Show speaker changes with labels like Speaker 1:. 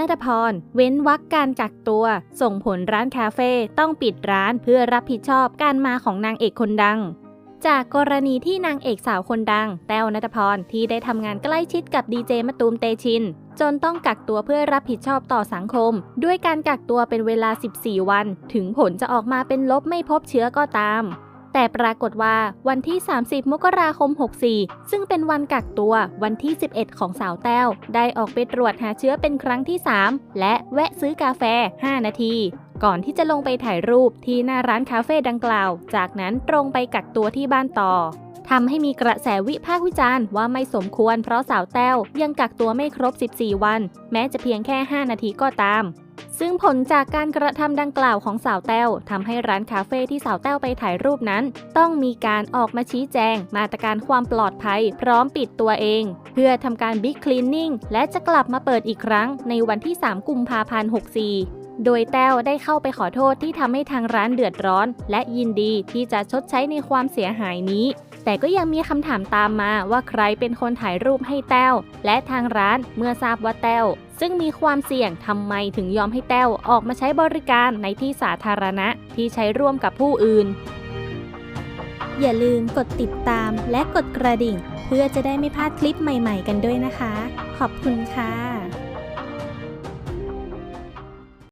Speaker 1: นัทพร เว้นวักการกักตัว ส่งผลร้านคาเฟ่ต้องปิดร้านเพื่อรับผิดชอบการมาของนางเอกคนดัง จากกรณีที่นางเอกสาวคนดัง แต้วนัทพรที่ได้ทำงานใกล้ชิดกับดีเจมะตูมเตชินจนต้องกักตัวเพื่อรับผิดชอบต่อสังคม ด้วยการกักตัวเป็นเวลา 14 วัน ถึงผลจะออกมาเป็นลบไม่พบเชื้อก็ตาม แต่ปรากฏว่าวันที่ 30 มกราคม 64 ซึ่งเป็นวันกักตัววันที่ 11 ของสาวแต้ว ได้ออกไปตรวจหาเชื้อเป็นครั้งที่ 3 และแวะซื้อกาแฟ 5 นาที ก่อนที่จะลงไปถ่ายรูปที่หน้าร้านคาเฟ่ดังกล่าว จากนั้นตรงไปกักตัวที่บ้านต่อทำให้มีกระแสวิพากษ์วิจารณ์ว่าไม่สมควรเพราะสาวแต้วยังกักตัวไม่ครบ 14 วัน แม้จะเพียงแค่ 5 นาทีก็ตาม ซึ่งผลจากการกระทำดังกล่าวของสาวแต้วทำให้ร้านคาเฟ่ที่สาวแต้วไปถ่ายรูปนั้น ต้องมีการออกมาชี้แจง มาตรการความปลอดภัย พร้อมปิดตัวเอง เพื่อทำการบิ๊กคลีนนิ่งและจะกลับมาเปิดอีกครั้งในวันที่ 3 กุมภาพันธ์ 64โดยแต้วได้เข้าไปขอโทษที่ทำให้ทางร้านเดือดร้อน และยินดีที่จะชดใช้ในความเสียหายนี้ แต่ก็ยังมีคำถามตามมาว่าใครเป็นคนถ่ายรูปให้แต้ว และทางร้านเมื่อทราบว่าแต้ว ซึ่งมีความเสี่ยงทำไมถึงยอมให้แต้วออกมาใช้บริการในที่สาธารณะที่ใช้ร่วมกับผู้อื่น อย่าลืมกดติดตามและกดกระดิ่ง เพื่อจะได้ไม่พลาดคลิปใหม่ ๆ กันด้วยนะคะ ขอบคุณค่ะ